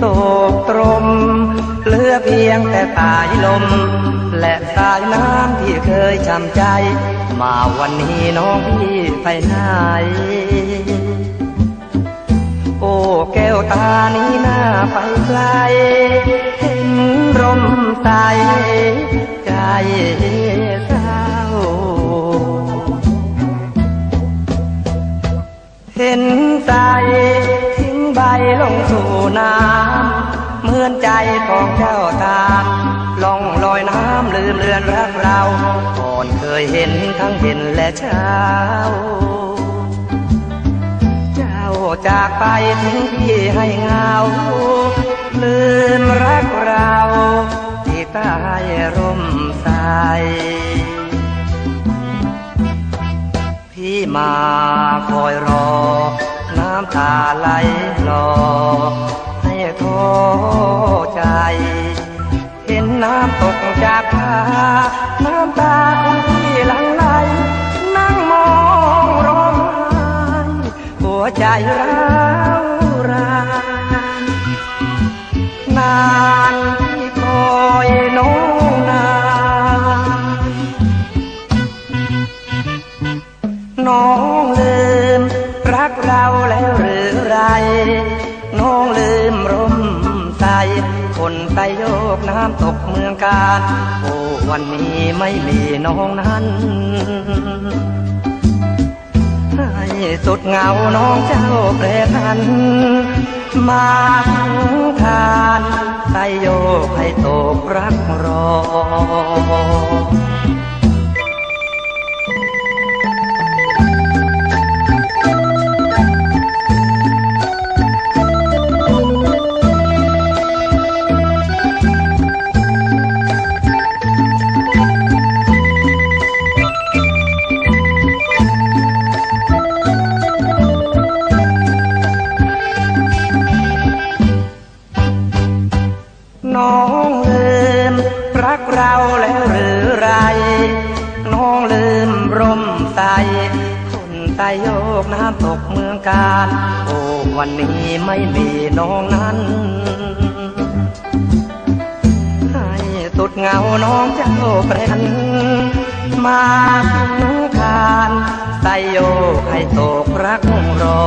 โตกลมเลือดเพียงแต่สายลม และสายน้ำที่เคยช้ำใจ มาวันนี้น้องพี่ไปไหน โอ้แก้วตานี้หน้าไปไกลเห็นรมใสใจเศร้าเห็นใจทิ้งใบลงสู่น้ำเหมือ นใจของเจ้าตามล่องลอยน้ำลืมเลือนรักเราก่อนเคยเห็นทั้งเห็นและเช้า เจ้าจากไปทิ้งพี่ให้เงา ลืมรักเราที่ใต้ร่มใสพี่มาคอยรอ น้ำตาไหล จากผาน้ำตาของพี่หลังไหลนั่งมองร้องไห้หัวใจร้าวรานนานที่คอยน้องนานน้องลืมรักเราแล้วหรือไร น้องลืม คนไตโยกน้ำตกเมืองการ โอ้วันนี้ไม่มีน้องนั้น ให้สุดเหงาน้องเจ้าแปรพัน มาทังทานไตโยกให้ตกรักรอ น้องลืมรักเราแล้วหรือไร น้องลืมร่มใสคนใตโยกน้ำตกเมืองการ โอ้วันนี้ไม่มีน้องนั้น ให้สุดเหงาน้องเจ้าแปรนมาถึงคานไตโยกให้ตกรักรอ